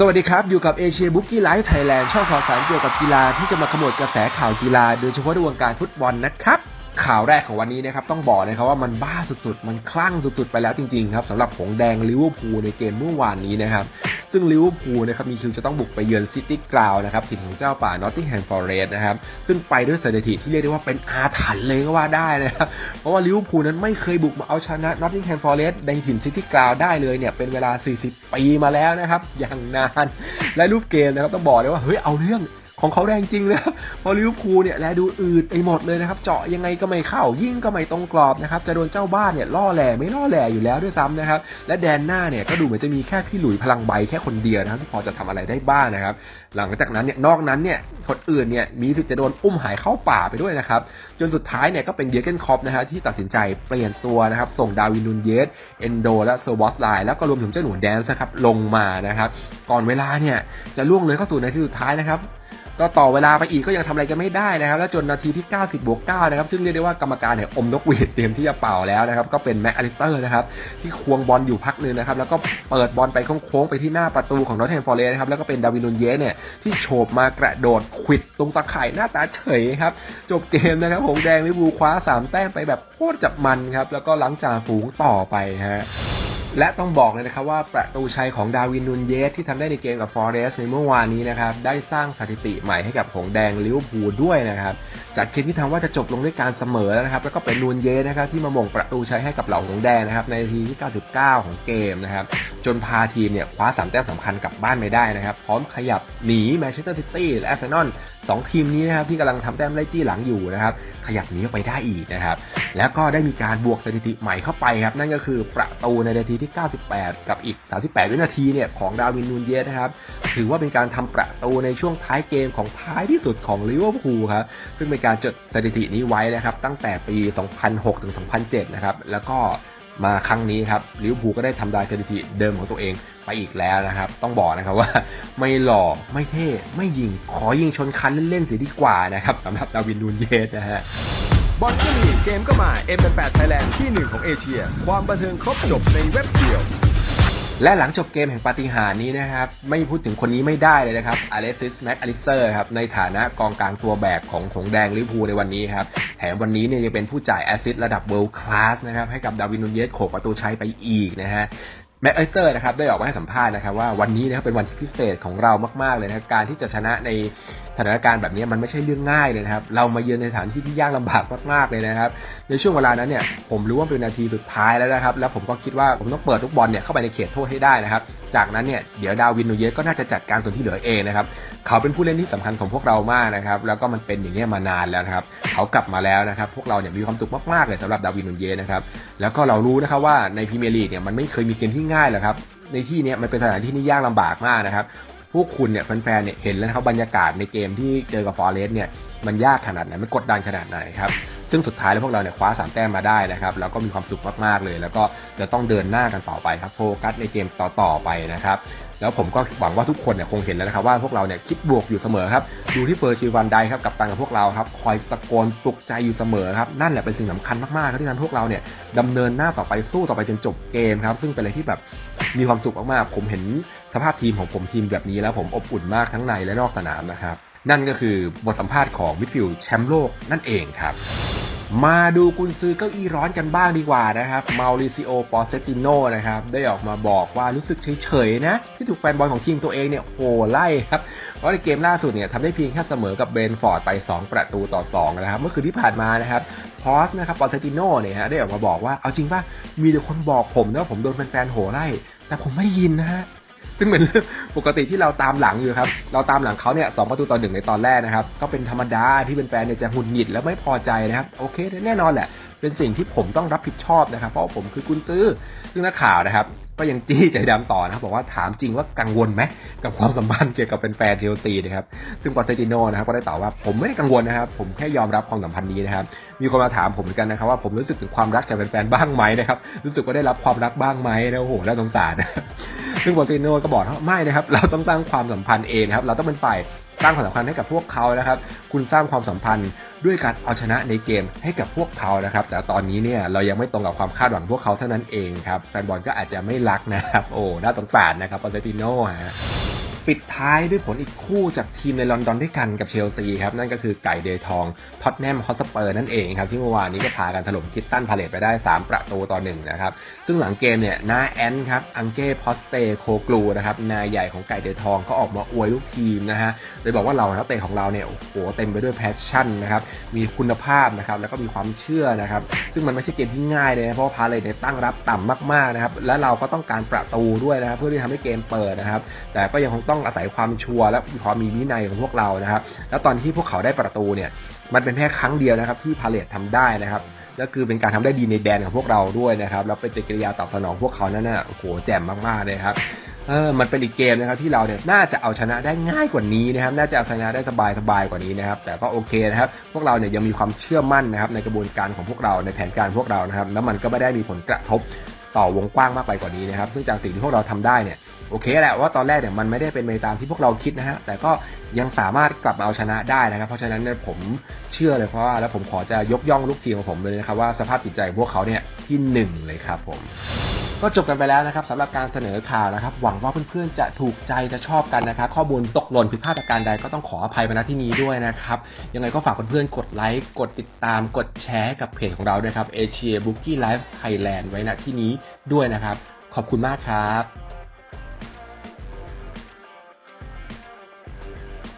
สวัสดีครับ อยู่กับเอเชียบุ๊กี้ไลฟ์ไทยแลนด์ช่องข่าวสารเกี่ยวกับกีฬาที่จะมาขมวดกระแสข่าวกีฬา โดยเฉพาะในวงการฟุตบอลนะครับ ข่าวแรกของวันนี้นะครับ ต้องบอกนะครับว่ามันบ้าสุดๆ มันคลั่งสุดๆ ไปแล้วจริงๆครับสำหรับผงแดงลิเวอร์พูลในเกมเมื่อวานนี้นะครับ ซึ่งลิเวอร์พูลนะครับมีคิวจะต้องบุกไปเยือนซิตี้กราวนะครับถิ่นของเจ้าป่านอตติงแฮมฟอร์เรสนะครับซึ่งไปด้วยสถิติที่เรียกได้ว่าเป็นอาถรรพ์เลยก็ว่าได้นะครับเพราะว่าลิเวอร์พูลนั้นไม่เคยบุกมาเอาชนะนอตติงแฮมฟอร์เรสในถิ่นซิตี้กราวได้เลยเนี่ยเป็นเวลา 40 ปีมาแล้วนะครับอย่างนานและรูปเกมนะครับต้องบอกเลยว่าเฮ้ยเอาเรื่อง ของเขาแรงจริงเลยครับพอลิวพูเนี่ยแลดูอืดไปหมดเลยนะครับเจาะยังไงก็ไม่เข้ายิ่งก็ไม่ตรงกรอบนะครับจะโดนเจ้าบ้านเนี่ยล่อแหล่ไม่ล่อแหล่อยู่แล้วด้วยซ้ำนะครับและแดนหน้าเนี่ยก็ดูเหมือนจะมีแค่พี่หลุยพลังใบแค่คนเดียวนะครับที่พอจะทำอะไรได้บ้างนะครับหลังจากนั้นเนี่ยนอกนั้นเนี่ยคนอื่นเนี่ยมีสิทธิ์จะโดนอุ้มหายเข้าป่าไปด้วยนะครับจนสุดท้ายเนี่ยก็เป็นเยอร์เกนคอปนะฮะที่ตัดสินใจเปลี่ยนตัวนะครับส่งดาวินนูนเยสเอนโดและโซบอสไลน์แล้วก็รวมถึงเจ้าหนูแดนส์นะครับลงมานะครับก่อนเวลาเนี่ยจะล่วงเลยเข้าสู่นทีสุดท้ายนะครับ ก็ต่อเวลาไปอีกก็ยังทำอะไรกันไม่ได้นะครับ แล้วจนนาทีที่ 90 บวก 9 นะครับ ซึ่งเรียกได้ว่ากรรมการเนี่ยอมนกหวีดเตรียมที่จะเป่าแล้วนะครับ ก็เป็นแม็กอลิสเตอร์นะครับ ที่ควงบอลอยู่พักหนึ่งนะครับ แล้วก็เปิดบอลไปโค้งๆไปที่หน้าประตูของนอตแฮมฟอร์เรสนะครับ แล้วก็เป็นดาวินนูนเยสเนี่ยที่โฉบมากระโดดขวิดตรงตะข่ายหน้าตาเฉยครับ จบเกมนะครับหงแดงลิเวอร์พูคว้า 3 แต้มไปแบบโคตรจับมันครับ แล้วก็หลังจากฝูงต่อไปฮะ และต้องบอกเลยนะครับว่าประตูชัยของดาวินนูนเยสที่ทำได้ในเกมกับฟอร์เรสในเมื่อวานนี้นะครับได้สร้างสถิติใหม่ให้กับหงแดงลิเวอร์พูลด้วยนะครับจากเกมที่ทำว่าจะจบลงด้วยการเสมอแล้วนะครับแล้วก็เป็นนูนเยสนะครับที่มาม่งประตูชัยให้กับเหล่าหงแดงนะครับในทีที่ 99 ของเกมนะครับจนพาทีมเนี่ยคว้าสามแต้มสำคัญกลับบ้านไปได้นะครับ พร้อมขยับหนีแมนเชสเตอร์ซิตี้และอาร์เซนอลสองทีมนี้นะครับที่กำลังทำแต้มไล่จี้หลังอยู่นะครับ ขยับหนีออกไปได้อีกนะครับ แล้วก็ได้มีการบวกสถิติใหม่เข้าไปครับ นั่นก็คือประตูในนาทีที่ 98 กับอีก 38 วินาทีเนี่ยของดาวินนูนเยสนะครับ ถือว่าเป็นการทำประตูในช่วงท้ายเกมของท้ายที่สุดของลิเวอร์พูลครับ ซึ่งเป็นการจดสถิตินี้ไว้นะครับ ตั้งแต่ปี 2006 ถึง 2007 นะครับ แล้วก็ มาครั้งนี้ครับลิเวอร์พูลก็ได้ทำลายสถิติเดิมของตัวเองไปอีกแล้วนะครับ ต้องบอกนะครับว่าไม่หล่อไม่เท่ไม่ยิง ขอยิงชนคันเล่นๆเสียดีกว่านะครับสำหรับดาวินนูนเยสนะฮะบอลก็มีเกมก็มา M8 Thailand ที่หนึ่งของเอเชีย ความบันเทิงครบจบในเว็บเดียว และหลังจบเกมแห่งปาฏิหาริย์นี้นะครับ ไม่พูดถึงคนนี้ไม่ได้เลยนะครับอเล็กซิสแม็กอลิเซอร์ครับในฐานะกองกลางตัวแบกของหงแดงลิพูในวันนี้ครับแถมวันนี้เนี่ยยังเป็นผู้จ่ายแอซิสต์ระดับเวิลด์คลาสนะครับให้กับดาวินนูเยสโขกประตูชัยไปอีกนะฮะ แม็กเอสเตอร์นะครับได้ออกมาให้สัมภาษณ์นะครับว่าวันนี้นะครับเป็นวันที่พิเศษของเรามากๆเลยนะครับการที่จะชนะในสถานการณ์แบบนี้มันไม่ใช่เรื่องง่ายเลยนะครับ เรามาเยือนในสถานที่ที่ยากลำบากมากๆเลยนะครับ ในช่วงเวลานั้นเนี่ยผมรู้ว่าเป็นนาทีสุดท้ายแล้วนะครับ แล้วผมก็คิดว่าผมต้องเปิดลูกบอลเนี่ยเข้าไปในเขตโทษให้ได้นะครับจากนั้นเนี่ยเดี๋ยวดาวินนูเยสก็น่าจะจัดการส่วนที่เหลือเองนะครับเขาเป็นผู้เล่นที่สำคัญของพวกเรามากนะครับแล้วก็มันเป็นอย่างนี้มานานแล้วนะครับเขากลับมาแล้วนะครับพวกเราเนี่ยมีความสุขมากๆเลยสำหรับดาวินนูเยสนะครับแล้วก็เรารู้นะครับว่าในพรีเมียร์ลีกเนี่ยมันไม่เคยมีเกมที่ง่ายหรอกครับในที่เนี้ยมันเป็นสถานที่ที่ยากลำบากมากนะครับพวกคุณเนี่ยแฟนๆเนี่ยเห็นแล้วนะครับบรรยากาศในเกมที่เจอกับฟอร์เรสเนี่ยมันยากขนาดไหนมันกดดันขนาดไหนครับ ซึ่งสุดท้ายแล้วพวกเราเนี่ยคว้าสามแต้มมาได้นะครับ แล้วก็มีความสุขมากๆเลย แล้วก็จะต้องเดินหน้ากันต่อไปครับ โฟกัสในเกมต่อๆไปนะครับแล้วผมก็หวังว่าทุกคนเนี่ยคงเห็นแล้วนะครับว่าพวกเราเนี่ยคิดบวกอยู่เสมอครับดูที่เฟอร์จิวันไดครับกับตังกับพวกเราครับคอยตะโกนปลุกใจอยู่เสมอครับนั่นแหละเป็นสิ่งสำคัญมากๆครับที่ทำให้พวกเราเนี่ยดำเนินหน้าต่อไปสู้ต่อไปจนจบเกมครับซึ่งเป็นอะไรที่แบบมีความสุขมากๆผมเห็นสภาพทีมของผมทีมแบบนี้แล้วผมอบอุ่นมากทั้งในและนอกสนามนะครับนั่นก็คือบทสัมภาษณ์ของมิดฟิลด์แชมป์โลกนั่นเองครับ มาดูกุนซือเก้าอี้ร้อนกันบ้างดีกว่านะครับมาริซิโอ ปอเซติโนนะครับได้ออกมาบอกว่ารู้สึกเฉยๆนะ ที่ถูกแฟนบอลของทีมตัวเองเนี่ยโหไล่ครับ เพราะในเกมล่าสุดเนี่ยทำได้เพียงแค่เสมอกับเบนฟอร์ดไป 2 ประตูต่อ 2 นะครับ เมื่อคืนที่ผ่านมานะครับพอสนะครับปอเซติโนเนี่ยฮะได้ออกมาบอกว่าเอาจริงป่ะมีแต่คนบอกผมนะว่าผมโดนแฟนๆโหไล่ แต่ผมไม่ได้ยินนะฮะ ซึ่งเป็นเรื่องปกติที่เราตามหลังอยู่ครับ เราตามหลังเขาเนี่ยสองประตูต่อหนึ่งในตอนแรกนะครับ ก็เป็นธรรมดาที่เป็นแฟนเนี่ยจะหงุดหงิดแล้วไม่พอใจนะครับ โอเคแน่นอนแหละ เป็นสิ่งที่ผมต้องรับผิดชอบนะครับ เพราะว่าผมคือกุนซื้อ ซึ่งนักข่าวนะครับ ก็ยังจี้ใจดำต่อนะครับ บอกว่าถามจริงว่ากังวลไหมกับความสัมพันธ์เกี่ยวกับเป็นแฟนเชลซีนะครับ ซึ่งปอเซติโนนะครับก็ได้ตอบว่าผมไม่ได้กังวลนะครับ ผมแค่ยอมรับความสัมพันธ์นี้นะครับ มีคนมาถามผมเหมือนกันนะครับ ว่าผมรู้สึกถึงความรักจากแฟนๆบ้างไหมนะครับ รู้สึกว่าได้รับความรักบ้างไหมนะโอ้โหน่าสงสารนะ ซึ่งปอเติโนก็บอกว่าไม่นะครับ เราต้องสร้างความสัมพันธ์เองนะครับ เราต้องเป็นฝ่ายสร้างความสัมพันธ์ให้กับพวกเขานะครับ คุณสร้างความสัมพันธ์ด้วยการเอาชนะในเกมให้กับพวกเขานะครับ แต่ตอนนี้เนี่ยเรายังไม่ตรงกับความคาดหวังพวกเขาเท่านั้นเองครับ แฟนบอลก็อาจจะไม่รักนะครับ โอ้ น่าสงสารนะครับปอเซติโนฮะ ปิดท้ายด้วยผลอีกคู่จากทีมในลอนดอนด้วยกันกับเชลซีครับ นั่นก็คือไก่เดยทองท็อตแนมฮอสเปอร์นั่นเองครับ ที่เมื่อวานนี้ก็พากันถล่มคิตตันพาเลตไปได้ 3 ประตูต่อหนึ่งนะครับ ซึ่งหลังเกมเนี่ยนาแอนครับ อังเก้พอสเตโคกลูนะครับนายใหญ่ของไก่เดยทองก็ออกมาอวยลูกทีมนะฮะโดยบอกว่าเรานักเตะของเราเนี่ยโอ้โหเต็มไปด้วยแพชชั่นนะครับมีคุณภาพนะครับแล้วก็มีความเชื่อนะครับซึ่งมันไม่ใช่เกมที่ง่ายเลยนะเพราะพาเลตเนี่ยตั้งรับต่ำมากๆนะครับและเราก็ต้องการประตูด้วยนะครับเพื่อที่ทำให้เกมเปิดนะครับแต่ก็ยังคงต้องอาศัยความชัวร์และความมีวินัยของพวกเรานะครับ แล้วตอนที่พวกเขาได้ประตูเนี่ยมันเป็นแค่ครั้งเดียวนะครับ ที่พาเลตทำได้นะครับแล้วคือเป็นการทำได้ดีในแดนของพวกเราด้วยนะครับแล้วเป็นปฏิกิริยาตอบสนองพวกเขานั่นน่ะโอ้โหแจ่มมากๆเลยครับเออมันเป็นอีกเกมนะครับที่เราเนี่ยน่าจะเอาชนะได้ง่ายกว่านี้นะครับ น่าจะเอาชนะได้สบายสบายๆกว่านี้นะครับ แต่ก็โอเคนะครับ พวกเราเนี่ยยังมีความเชื่อมั่นนะครับในกระบวนการของพวกเราในแผนการพวกเรานะครับ แล้วมันก็ไม่ได้มีผลกระทบ ต่อวงกว้างมากไปกว่านี้นะครับซึ่งจากสิ่งที่พวกเราทำได้เนี่ยโอเคแหละว่าตอนแรกเนี่ยมันไม่ได้เป็นไปตามที่พวกเราคิดนะฮะแต่ก็ยังสามารถกลับมาเอาชนะได้นะครับ เพราะฉะนั้นเนี่ยผมเชื่อเลยเพราะว่าแล้วผมขอจะยกย่องลูกทีมของผมเลยนะครับว่าสภาพจิตใจของพวกเขาเนี่ยที่หนึ่งเลยครับผม ก็จบกันไปแล้วนะครับสำหรับการเสนอข่าวนะครับ หวังว่าเพื่อนๆจะถูกใจจะชอบกันนะครับข้อมูลตกหล่นผิดพลาดประการใดก็ต้องขออภัยมาณที่นี้ด้วยนะครับยังไงก็ฝากเพื่อนๆกดไลค์กดติดตามกดแชร์กับเพจของเราด้วยครับ Asia Bookie Life Thailand ไว้ณที่นี้ด้วยนะครับ ขอบคุณมากครับ